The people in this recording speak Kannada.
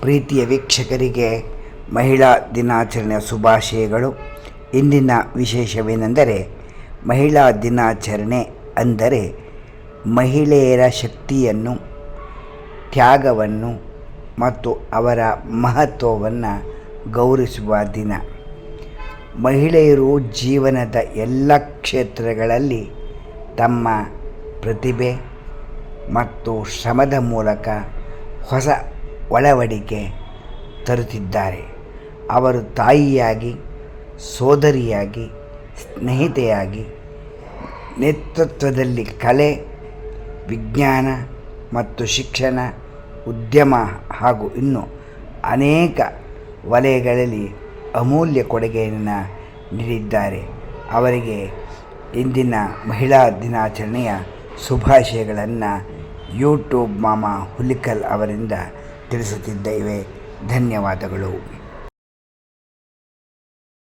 ಪ್ರೀತಿಯ ವೀಕ್ಷಕರಿಗೆ ಮಹಿಳಾ ದಿನಾಚರಣೆಯ ಶುಭಾಶಯಗಳು. ಇಂದಿನ ವಿಶೇಷವೇನೆಂದರೆ ಮಹಿಳಾ ದಿನಾಚರಣೆ ಅಂದರೆ ಮಹಿಳೆಯರ ಶಕ್ತಿಯನ್ನು, ತ್ಯಾಗವನ್ನು ಮತ್ತು ಅವರ ಮಹತ್ವವನ್ನು ಗೌರವಿಸುವ ದಿನ. ಮಹಿಳೆಯರು ಜೀವನದ ಎಲ್ಲ ಕ್ಷೇತ್ರಗಳಲ್ಲಿ ತಮ್ಮ ಪ್ರತಿಭೆ ಮತ್ತು ಶ್ರಮದ ಮೂಲಕ ಹೊಸ ಒಳವಡಿಕೆ ತರುತ್ತಿದ್ದಾರೆ. ಅವರು ತಾಯಿಯಾಗಿ, ಸೋದರಿಯಾಗಿ, ಸ್ನೇಹಿತೆಯಾಗಿ, ನೇತೃತ್ವದಲ್ಲಿ ಕಲೆ, ವಿಜ್ಞಾನ ಮತ್ತು ಶಿಕ್ಷಣ, ಉದ್ಯಮ ಹಾಗೂ ಇನ್ನೂ ಅನೇಕ ವಲಯಗಳಲ್ಲಿ ಅಮೂಲ್ಯ ಕೊಡುಗೆಯನ್ನು ನೀಡಿದ್ದಾರೆ. ಅವರಿಗೆ ಇಂದಿನ ಮಹಿಳಾ ದಿನಾಚರಣೆಯ ಶುಭಾಶಯಗಳನ್ನು ಯೂಟ್ಯೂಬ್ ಮಾಮ ಹುಲಿಕಲ್ ಅವರಿಂದ ತಿಳಿಸುತ್ತಿದ್ದೇವೆ. ಧನ್ಯವಾದಗಳು.